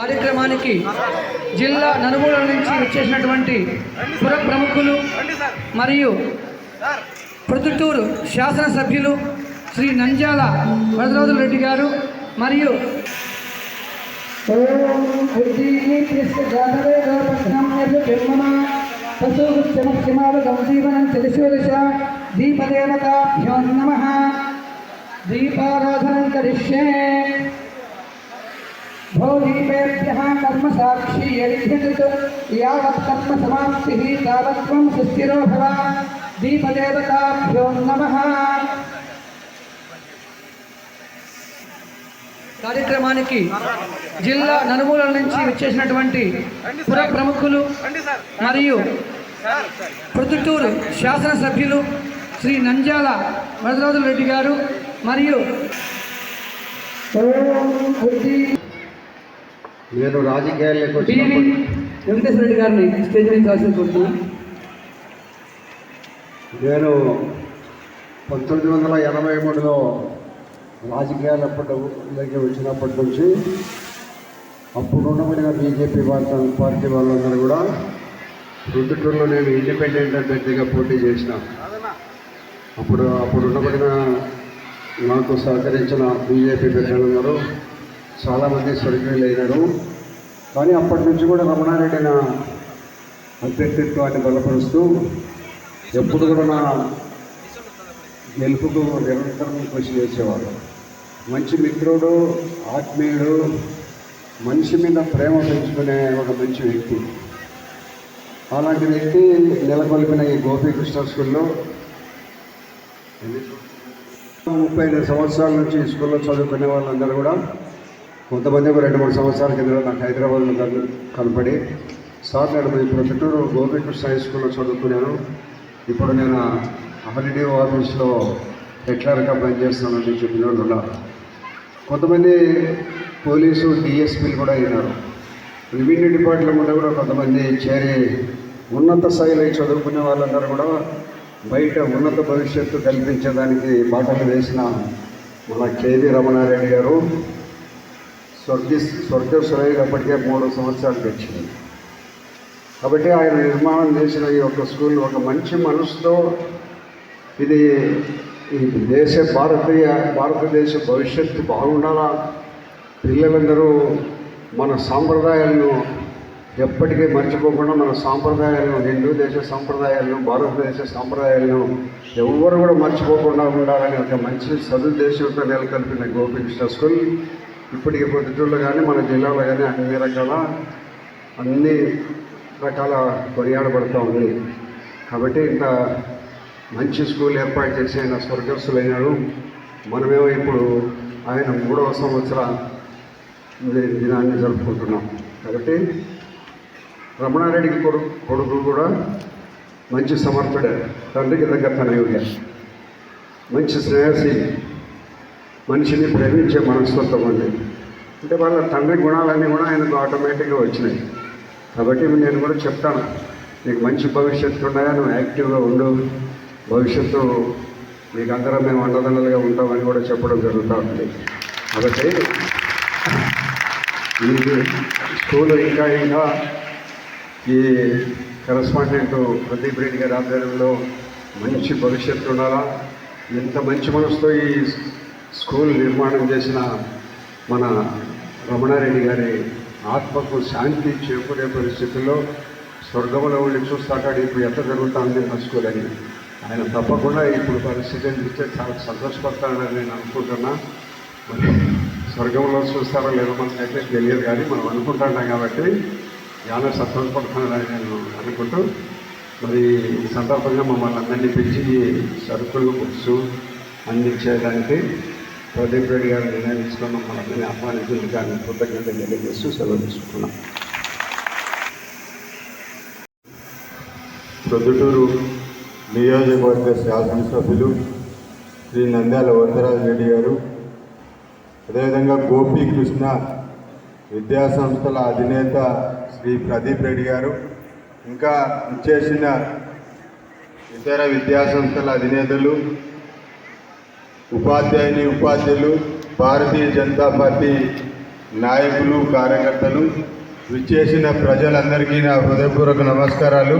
కార్యక్రమానికి జిల్లా నలుమూల నుంచి వచ్చేసినటువంటి పుర ప్రముఖులు మరియు ప్రొద్దుటూరు శాసనసభ్యులు శ్రీ నంజాల వరదరాజుల రెడ్డి గారు మరియు ఓం ఉద్దీప్యస్య దీపదేవతాభ్యో దీపారాధనం కరిష్యే भो दीपेभ्यः कर्म साक्षी यज्ञकृत यावत् कर्म समाप्तिः तावत् त्वं सुस्थिरो भव दीपदेवताभ्यो नमः కార్యక్రమానికి జిల్లా నలుమూలల నుంచి వచ్చేసినటువంటి పుర ప్రముఖులు మరియు ప్రొద్దుటూరు శాసనసభ్యులు శ్రీ నంజాల వరదరాజుల రెడ్డి గారు మరియు ఓం బుద్ధి నేను రాజకీయాల్లోకి వచ్చినప్పుడు వెంకటేశ్వర రెడ్డి గారిని స్టేజ్ కోరుతున్నాను నేను పంతొమ్మిది వందల ఎనభై మూడులో రాజకీయాలప్పటికి వచ్చినప్పటి నుంచి అప్పుడు ఉన్నమైన బీజేపీ పార్టీ పార్టీ వాళ్ళందరూ కూడా రుద్దుటూరులో నేను ఇండిపెండెంట్ అభ్యర్థిగా పోటీ చేసిన. అప్పుడు అప్పుడు ఉన్నబడిన నాకు సహకరించిన బీజేపీ పెద్దలందరూ చాలామంది స్వర్గీయులు అయినారు కానీ అప్పటి నుంచి కూడా రమణారెడ్డి నా అభ్యర్థిత్వాన్ని బలపరుస్తూ ఎప్పుడు కూడా నా గెలుపుకు నిరంతరం కృషి చేసేవాడు మంచి మిత్రుడు ఆత్మీయుడు మనిషి మీద ప్రేమ పెంచుకునే ఒక మంచి వ్యక్తి. అలాంటి వ్యక్తి నెలకొల్పిన ఈ గోపీకృష్ణ స్కూల్లో ముప్పై ఐదు సంవత్సరాల నుంచి ఈ స్కూల్లో చదువుకునే వాళ్ళందరూ కూడా కొంతమంది ఒక రెండు మూడు సంవత్సరాల కింద నాకు హైదరాబాద్లో కను కనపడి సార్ నేను మీ గవర్నమెంట్ కృష్ణ హై స్కూల్లో చదువుకున్నాను. ఇప్పుడు నేను ఆర్డీఓ ఆఫీస్లో హెక్లర్గా పనిచేస్తానని చెప్పిన వాళ్ళు ఉన్నారు. కొంతమంది పోలీసు డిఎస్పీలు కూడా అయినారు. రెవెన్యూ డిపార్ట్మెంట్లో కూడా కొంతమంది చేరి ఉన్నత స్థాయిలో చదువుకునే వాళ్ళందరూ కూడా బయట ఉన్నత భవిష్యత్తు కల్పించడానికి బాటలు వేసిన మన కేవీ రమణారెడ్డి గారు. స్వర్గ స్వర్గస్వరైనప్పటికే మూడు సంవత్సరాలు తెచ్చింది కాబట్టి ఆయన నిర్మాణం చేసిన ఈ యొక్క స్కూల్ ఒక మంచి మనసుతో ఇది ఈ దేశ భారతీయ భారతదేశ భవిష్యత్తు బాగుండాలా? పిల్లలందరూ మన సాంప్రదాయాలను ఎప్పటికీ మర్చిపోకుండా మన సాంప్రదాయాలను హిందూ దేశ సాంప్రదాయాలను భారతదేశ సాంప్రదాయాలను ఎవరు కూడా మర్చిపోకుండా ఉండాలని ఒక మంచి సదుద్దేశంతో నెలకొల్పిన గోపికృష్ణ స్కూల్. ఇప్పటికి పొద్దుటూరులో కానీ మన జిల్లాలో కానీ అన్ని రకాల అన్ని రకాల కొనియాడబడుతూ ఉంది. కాబట్టి ఇంత మంచి స్కూల్ ఏర్పాటు చేసి ఆయన స్వర్గస్థులైనాడు. మనమేమో ఇప్పుడు ఆయన మూడవ సంవత్సర దినాన్ని జరుపుకుంటున్నాం. కాబట్టి రమణారెడ్డికి కొడుకు కొడుకు కూడా మంచి సమర్థుడే. తండ్రికి దగ్గర తనయుడే మంచి స్నేహశీలి మనిషిని ప్రేమించే మనస్తత్వం ఉంది అంటే వాళ్ళ తండ్రి గుణాలన్నీ కూడా ఆయనకు ఆటోమేటిక్గా వచ్చినాయి. కాబట్టి నేను కూడా చెప్తాను నీకు మంచి భవిష్యత్తు ఉన్నాయా? నువ్వు యాక్టివ్గా ఉండు. భవిష్యత్తు మీకు అందరం మేము అండదండలుగా ఉంటామని కూడా చెప్పడం జరుగుతూ ఉంది. కాబట్టి ఈ స్కూల్ ఇంకా ఇంకా ఈ కరస్పాండెంట్ ప్రదీప్ రెడ్డి గారి ఆధ్వర్యంలో మంచి భవిష్యత్తు ఉండాలా? ఎంత మంచి మనసుతో ఈ స్కూల్ నిర్మాణం చేసిన మన రమణారెడ్డి గారి ఆత్మకు శాంతి చేకూరే పరిస్థితుల్లో స్వర్గంలో ఉండి చూస్తాడు ఇప్పుడు ఎంత జరుగుతుంది ఆ స్కూల్ అని. ఆయన తప్పకుండా ఇప్పుడు పరిస్థితిని చూస్తే చాలా సంతోషపడతానని నేను అనుకుంటున్నా. మరి స్వర్గంలో చూస్తారో లేదో మనకైతే తెలియదు కానీ మనం అనుకుంటున్నాం కాబట్టి చాలా సంతోషపడుతున్నాడని నేను అనుకుంటూ మరి ఈ సందర్భంగా మమ్మల్ని అందరినీ పిలిచి సరుకులు బుక్స్ అందించేదానికి ప్రదీప్ రెడ్డి గారు నిర్ణయించుకున్నాం మనందరినీ అందరినీ కానీ కృతజ్ఞత తెలియజేస్తూ సెలవు తీసుకుంటున్నాం. ప్రొద్దుటూరు నియోజకవర్గ శాసనసభ్యులు శ్రీ నంద్యాల వరదరాజు రెడ్డి గారు అదేవిధంగా గోపీకృష్ణ విద్యాసంస్థల అధినేత శ్రీ ప్రదీప్ రెడ్డి గారు ఇంకా ఇచ్చేసిన ఇతర విద్యాసంస్థల అధినేతలు ఉపాధ్యాయుని ఉపాధ్యాయులు భారతీయ జనతా పార్టీ నాయకులు కార్యకర్తలు విచ్చేసిన ప్రజలందరికీ నా హృదయపూర్వక నమస్కారాలు.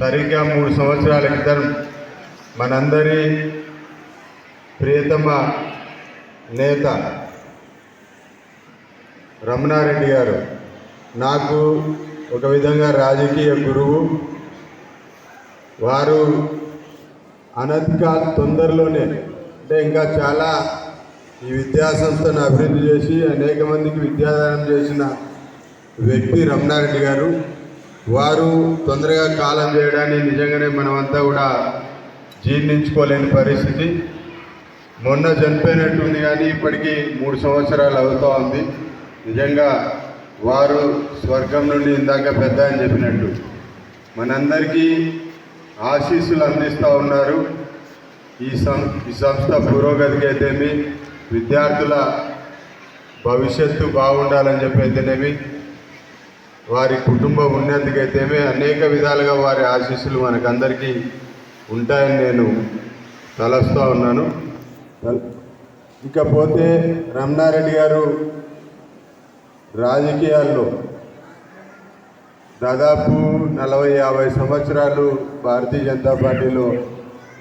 సరిగ్గా మూడు సంవత్సరాల క్రితం మనందరి ప్రియతమ నేత రమణారెడ్డి గారు నాకు ఒక విధంగా రాజకీయ గురువు వారు అనధిక తొందరలోనే అంటే ఇంకా చాలా ఈ విద్యా సంస్థను అభివృద్ధి చేసి అనేక మందికి విద్యాదానం చేసిన వ్యక్తి రమణారెడ్డి గారు. వారు తొందరగా కాలం చేయడాన్ని నిజంగానే మనమంతా కూడా జీర్ణించుకోలేని పరిస్థితి. మొన్న చనిపోయినట్టుంది కానీ ఇప్పటికీ మూడు సంవత్సరాలు అవుతూ ఉంది. నిజంగా వారు స్వర్గం నుండి ఇందాక పెద్ద అని చెప్పినట్టు. మనందరికీ ఆశీస్సులు అందిస్తూ ఉన్నారు. ఈ సం ఈ సంస్థ పురోగతికి అయితేమి విద్యార్థుల భవిష్యత్తు బాగుండాలని చెప్పి అయితేనేమి వారి కుటుంబం ఉన్నందుకైతేమే అనేక విధాలుగా వారి ఆశీస్సులు మనకందరికీ ఉంటాయని నేను తలస్తూ ఉన్నాను. ఇకపోతే రమణారెడ్డి గారు రాజకీయాల్లో దాదాపు నలభై యాభై సంవత్సరాలు భారతీయ జనతా పార్టీలో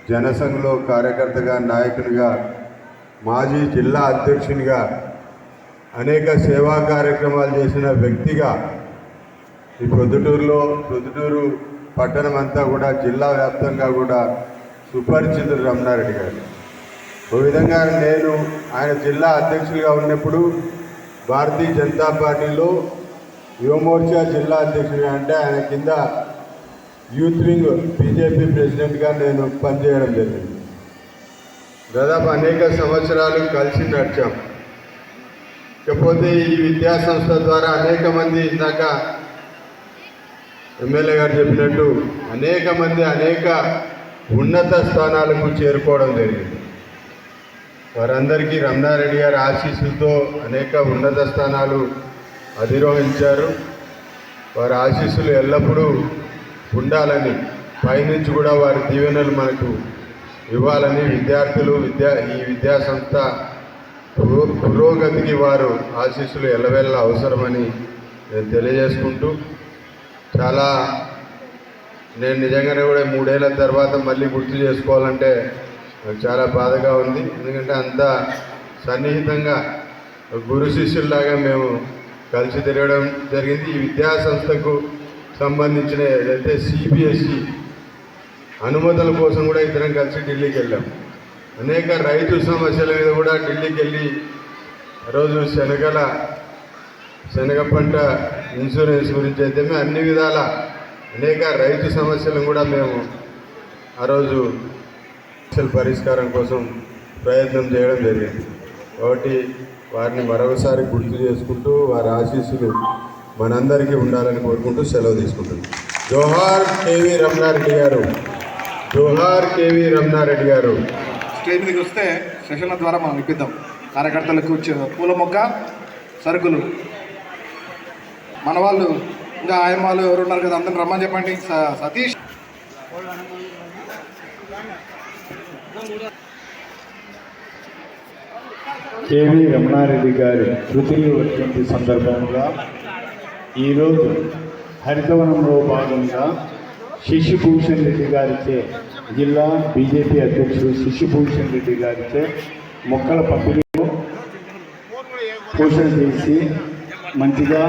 జనసంఘలో కార్యకర్తగా నాయకునిగా మాజీ జిల్లా అధ్యక్షునిగా అనేక సేవా కార్యక్రమాలు చేసిన వ్యక్తిగా ఈ ప్రొద్దుటూరులో ప్రొద్దుటూరు పట్టణం అంతా కూడా జిల్లా వ్యాప్తంగా కూడా సుపరిచితుడు రమణారెడ్డి గారు. ఓ విధంగా నేను ఆయన జిల్లా అధ్యక్షులుగా ఉన్నప్పుడు భారతీయ జనతా పార్టీలో యువమోర్చా జిల్లా అధ్యక్షుడు అంటే ఆయన కింద యూత్ వింగ్ బీజేపీ ప్రెసిడెంట్గా నేను పనిచేయడం జరిగింది. దాదాపు అనేక సంవత్సరాలు కలిసి నడిచాం. కాకపోతే ఈ విద్యా సంస్థ ద్వారా అనేక మంది ఇందాక ఎమ్మెల్యే గారు చెప్పినట్టు అనేక మంది అనేక ఉన్నత స్థానాలకు చేరుకోవడం జరిగింది. వారందరికీ రమణారెడ్డి గారి ఆశీస్సులతో అనేక ఉన్నత స్థానాలు అధిరోహించారు. వారి ఆశీస్సులు ఎల్లప్పుడూ ఉండాలని పైనుంచి కూడా వారి దీవెనలు మనకు ఇవ్వాలని విద్యార్థులు విద్యా ఈ విద్యా సంస్థ పురోగతికి వారు ఆశీస్సులు ఎల్లవెల్ల అవసరమని నేను తెలియజేసుకుంటూ చాలా నేను నిజంగానే కూడా మూడేళ్ళ తర్వాత మళ్ళీ గుర్తు చేసుకోవాలంటే నాకు చాలా బాధగా ఉంది. ఎందుకంటే అంత సన్నిహితంగా గురు శిష్యుల్లాగా మేము కలిసి తిరగడం జరిగింది. ఈ విద్యా సంస్థకు సంబంధించిన ఏదైతే సిబిఎస్ఈ అనుమతుల కోసం కూడా ఇద్దరం కలిసి ఢిల్లీకి వెళ్ళాం. అనేక రైతు సమస్యల మీద కూడా ఢిల్లీకి వెళ్ళి ఆ రోజు శనగల శనగ పంట ఇన్సూరెన్స్ గురించి అయితే మేము అన్ని విధాల అనేక రైతు సమస్యలను కూడా మేము ఆ రోజు సమస్యల పరిష్కారం కోసం ప్రయత్నం చేయడం జరిగింది. కాబట్టి వారిని మరొకసారి గుర్తు చేసుకుంటూ వారి ఆశీస్సులు మనందరికీ ఉండాలని కోరుకుంటూ సెలవు తీసుకుంటుంది జోహార్ కేవీ రమణారెడ్డి గారు జోహార్ కేవీ రమణారెడ్డి గారు. స్టేజ్ మీదకి వస్తే సెషన్ల ద్వారా మనం ఇప్పిద్దాం కార్యకర్తలకు చ- పూల మొక్క సరుకులు. మన వాళ్ళు ఇంకా ఆయన వాళ్ళు ఎవరు ఉన్నారు కదా అందరిని రమ్మని చెప్పండి. స- సతీష్. కేవీ రమణారెడ్డి గారి తృతీయ వర్ధంతి సందర్భంగా ఈరోజు హరితవనంలో భాగంగా శశిభూషణ్ రెడ్డి గారిచే జిల్లా బీజేపీ అధ్యక్షుడు శశిభూషణ్ రెడ్డి గారిచే మొక్కల పంపిణీలో పోషణ చేసి మంచిగా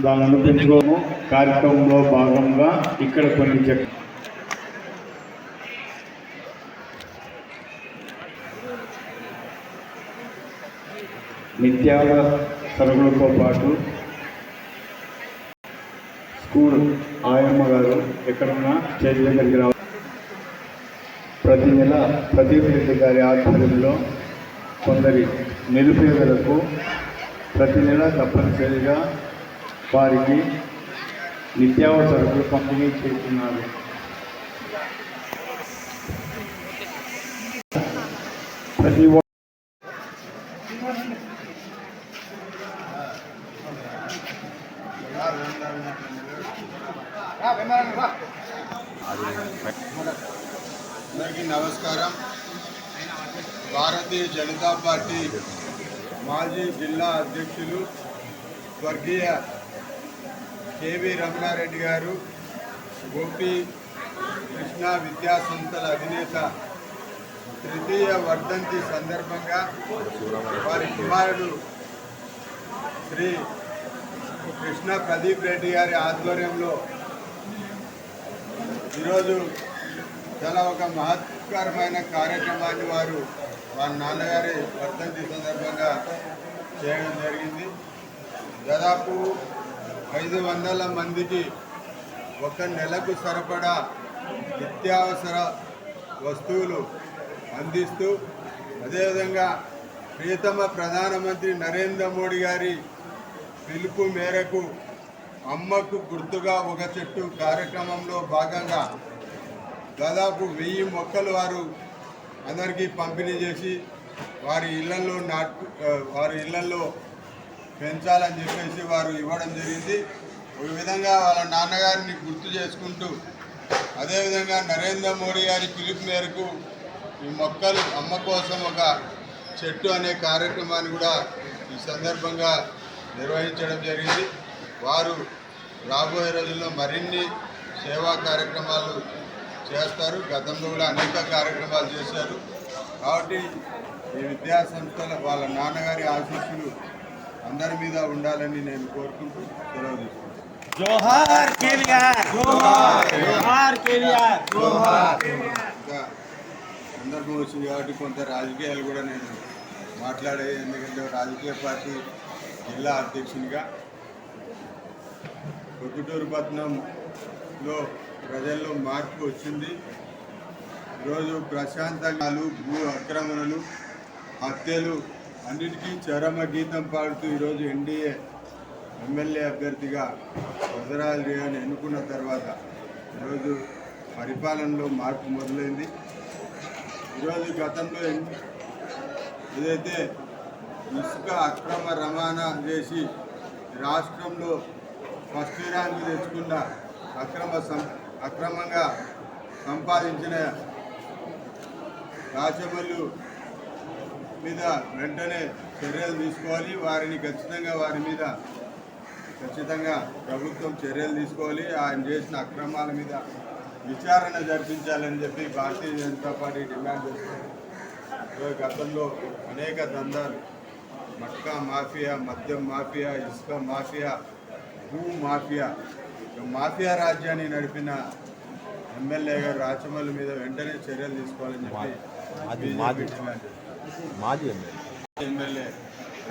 దాన్ని అనిపించుకోము కార్యక్రమంలో భాగంగా ఇక్కడ కొన్ని చెక్ నిత్యాల సరుకులతో పాటు స్కూల్ ఆయమ్మ గారు ఎక్కడున్నా స్టేజ్ దగ్గరికి రావ ప్రతి నెల ప్రదీప్ రెడ్డి గారి ఆధ్వర్యంలో కొందరి నిరుపేదలకు ప్రతి నెల తప్పనిసరిగా వారికి నిత్యావసరకు పంపిణీ చేస్తున్నారు. ప్రతి అందరికీ నమస్కారం. భారతీయ జనతా పార్టీ మాజీ జిల్లా అధ్యక్షులు స్వర్గీయ కేవీ రమణారెడ్డి గారు గోపి కృష్ణ విద్యా సంస్థల అధినేత తృతీయ వర్ధంతి సందర్భంగా వారి కుమారుడు శ్రీ కృష్ణ ప్రదీప్ రెడ్డి గారి ఆధ్వర్యంలో ఈరోజు చాలా ఒక మహత్కరమైన కార్యక్రమాన్ని వారు వారి నాన్నగారి వర్ధంతి సందర్భంగా చేయడం జరిగింది. దాదాపు ఐదు వందల మందికి ఒక నెలకు సరిపడా నిత్యావసర వస్తువులు అందిస్తూ అదేవిధంగా ప్రియతమ ప్రధానమంత్రి నరేంద్ర మోడీ గారి పిలుపు మేరకు అమ్మకు గుర్తుగా ఒక చెట్టు కార్యక్రమంలో భాగంగా దాదాపు వెయ్యి మొక్కలు వారు అందరికీ పంపిణీ చేసి వారి ఇళ్ళలో నాటు వారి ఇళ్ళలో పెంచాలని చెప్పేసి వారు ఇవ్వడం జరిగింది. ఒక విధంగా వాళ్ళ నాన్నగారిని గుర్తు చేసుకుంటూ అదేవిధంగా నరేంద్ర మోడీ గారి పిలుపు మేరకు ఈ మొక్కలు అమ్మ కోసం ఒక చెట్టు అనే కార్యక్రమాన్ని కూడా ఈ సందర్భంగా నిర్వహించడం జరిగింది. వారు రాబోయే రోజుల్లో మరిన్ని సేవా కార్యక్రమాలు చేస్తారు. గతంలో కూడా అనేక కార్యక్రమాలు చేశారు. కాబట్టి ఈ విద్యా సంస్థల వాళ్ళ నాన్నగారి ఆశీస్సులు అందరి మీద ఉండాలని నేను కోరుకుంటూ సెలవు తీసుకుంటాను జోహార్ జోహార్ సందర్భం వచ్చింది కాబట్టి కొంత రాజకీయాలు కూడా నేను మాట్లాడే ఎందుకంటే రాజకీయ పార్టీ జిల్లా అధ్యక్షునిగా పొద్దుటూరు పట్నంలో ప్రజల్లో మార్పు వచ్చింది. ఈరోజు ప్రశాంతంగాలు భూ ఆక్రమణలు హత్యలు అన్నిటికీ చరమ గీతం పాడుతూ ఈరోజు ఎన్డీఏ ఎమ్మెల్యే అభ్యర్థిగా వరదరాజు రేవని ఎన్నుకున్న తర్వాత ఈరోజు పరిపాలనలో మార్పు మొదలైంది. ఈరోజు గతంలో ఏదైతే ఇసుక అక్రమ రవాణా చేసి రాష్ట్రంలో ఫస్ట్ ర్యాంకు తెచ్చుకున్న అక్రమ సం అక్రమంగా సంపాదించిన రాచమల్లు మీద వెంటనే చర్యలు తీసుకోవాలి. వారిని ఖచ్చితంగా వారి మీద ఖచ్చితంగా ప్రభుత్వం చర్యలు తీసుకోవాలి. ఆయన చేసిన అక్రమాల మీద విచారణ జరిపించాలని చెప్పి భారతీయ జనతా పార్టీ డిమాండ్ చేస్తుంది. గతంలో అనేక దందాలు మట్కా మాఫియా మద్యం మాఫియా ఇసుక మాఫియా భూ మాఫియా. మాఫియా రాజ్యాన్ని నడిపిన ఎమ్మెల్యే గారు రాచమల్లి మీద వెంటనే చర్యలు తీసుకోవాలని చెప్పి. మాజీ ఎమ్మెల్యే. ఎమ్మెల్యే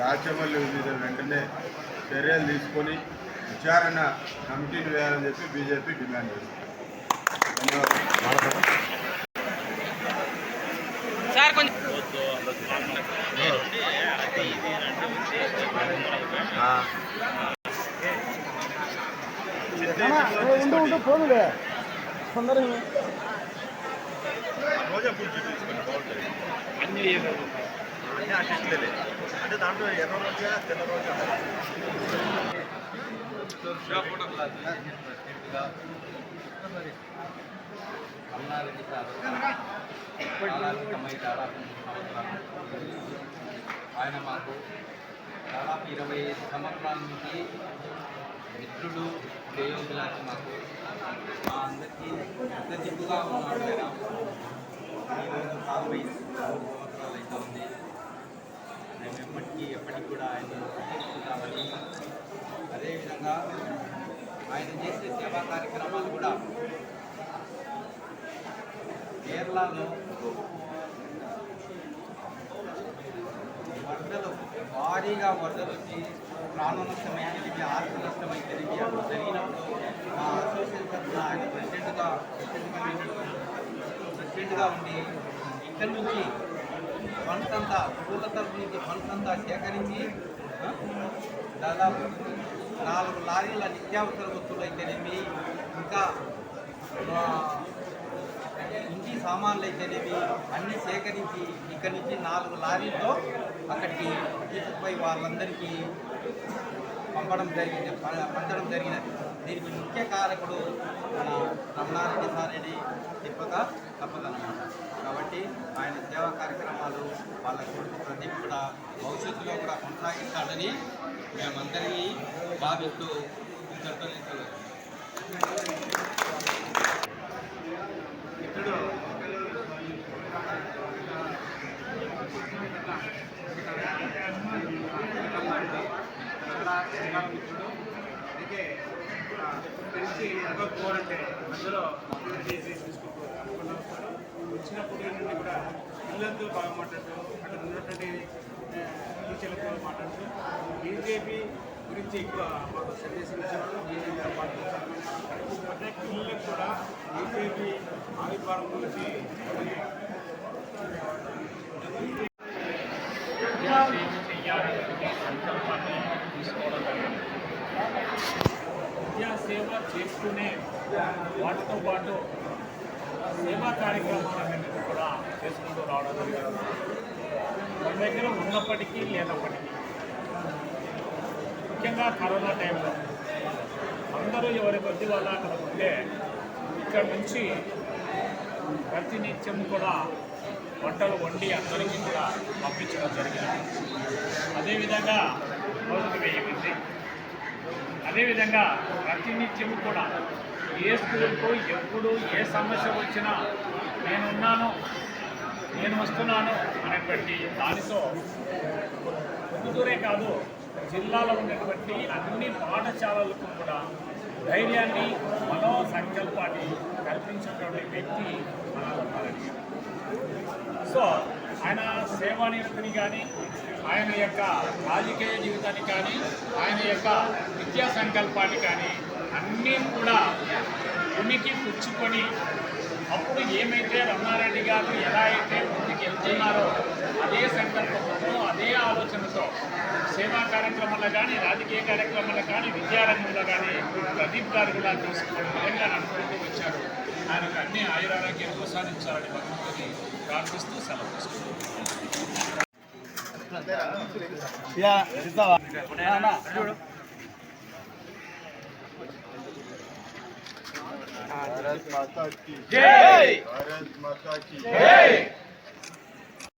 రాచమల్లి మీద వెంటనే చర్యలు తీసుకొని విచారణ కమిటీని వేయాలని చెప్పి బీజేపీ డిమాండ్ చేస్తుంది. ధన్యవాదాలు. అన్నారెడ్డి సార్ దాదాపు దాదాపు సంవత్సరాలు ఆయన మాకు దాదాపు ఇరవై ఐదు సంవత్సరాల నుంచి మిత్రుడు శ్రేయోభిలాషి మాకు మా అందరికీ పెద్ద దిక్కుగా ఉన్నాడు ఆయన. ఈరోజు నలభై సంవత్సరాలు అయితే ఉంది. మేము ఎప్పటికీ ఎప్పటికి కూడా ఆయన తీసుకుంటామని అదేవిధంగా ఆయన చేసే సేవా కార్యక్రమాలు కూడా కేరళలో వరదలు భారీగా వరదలు వచ్చి ప్రాణ నష్టమై ఆర్థిక ఆస్తి నష్టమై తెలివి అటు జరిగినప్పుడు మా అసోసియేషన్ తరఫున ఆయన ప్రెసిడెంట్గా ప్రెసిడెంట్గా ఉండి ఇక్కడి నుంచి ఫండ్స్ అంతా స్కూళ్ళ తరఫు నుంచి ఫండ్స్ అంతా సేకరించి దాదాపు నాలుగు లారీల నిత్యావసర వస్తువులు అయితేనేమి ఇంకా సామాన్లు అయితేనేవి అన్నీ సేకరించి ఇక్కడి నుంచి నాలుగు లారీల్లో అక్కడికి తీసుకుపోయి వాళ్ళందరికీ పంపడం జరిగింది. పంచడం జరిగినది. దీనికి ముఖ్య కారకుడు మన రమణారెడ్డి సార్ అని చెప్పక తప్పదన్నమాట. కాబట్టి ఆయన సేవా కార్యక్రమాలు వాళ్ళ కొడుకు ప్రదీప్ కూడా భవిష్యత్తులో కూడా కొనసాగిస్తాడని మేమందరినీ భావిస్తూ ఇంతటితో అయితే తెలిసి అనుకోవాలంటే అందులో చేసి చూసుకోవాలి అనుకున్న వస్తారు వచ్చినప్పుడు నుండి కూడా పిల్లలతో బాగా మాట్లాడుతూ అక్కడ ఉన్నటువంటి టీచర్లతో మాట్లాడుతూ బీజేపీ గురించి ఎక్కువ మాకు సందేశం ఇచ్చేవాళ్ళు బీజేపీ పాటు పిల్లలకు కూడా బీజేపీ ఆవిర్భావం గురించి విద్యా సేవ చేస్తూనే వాటితో పాటు సేవా కార్యక్రమాలన్నింటినీ కూడా చేసుకుంటూ రావడం జరిగింది. మన దగ్గర ఉన్నప్పటికీ లేనప్పటికీ. ముఖ్యంగా కరోనా టైంలో అందరూ ఎవరి కొద్ది వల్ల అక్కడ ఉంటే ఇక్కడ నుంచి ప్రతినిత్యం కూడా వంటలు వండి అందరికీ కూడా పంపించడం జరిగింది. అదేవిధంగా రోజుకు వెయ్యి మంది అదేవిధంగా ప్రతినిత్యం కూడా ఏ స్కూల్కు ఎప్పుడు ఏ సమస్య వచ్చినా నేనున్నాను నేను వస్తున్నాను అనేటువంటి దానితో పొద్దుటూరే కాదు జిల్లాలో ఉన్నటువంటి అన్ని పాఠశాలలకు కూడా ధైర్యాన్ని మనో సంకల్పాన్ని కల్పించినటువంటి వ్యక్తి మన సో ఆయన సేవానిరతిని కానీ ఆయన యొక్క రాజకీయ జీవితాన్ని కానీ ఆయన యొక్క విద్యా సంకల్పాన్ని కానీ అన్నీ కూడా ఉనికి పుచ్చుకొని అప్పుడు ఏమైతే రమారెడ్డి గారు ఎలా అయితే ముందుకు వెళ్తున్నారో అదే సంకల్పంతో అదే ఆలోచనతో సేవా కార్యక్రమాల్లో కానీ రాజకీయ కార్యక్రమాల్లో కానీ విద్యారంగంలో కానీ ప్రదీప్ గారు కూడా తీసుకునే విధంగా అనుకుంటూ వచ్చారు. ఆయనకు అన్ని ఆయురారోగ్యాలు సాధించాలని భగవంతుని ప్రార్థిస్తూ సెలవు తీసుకుంటున్నాను. భారత్ మాతా జై! భారత్ మాతా జై!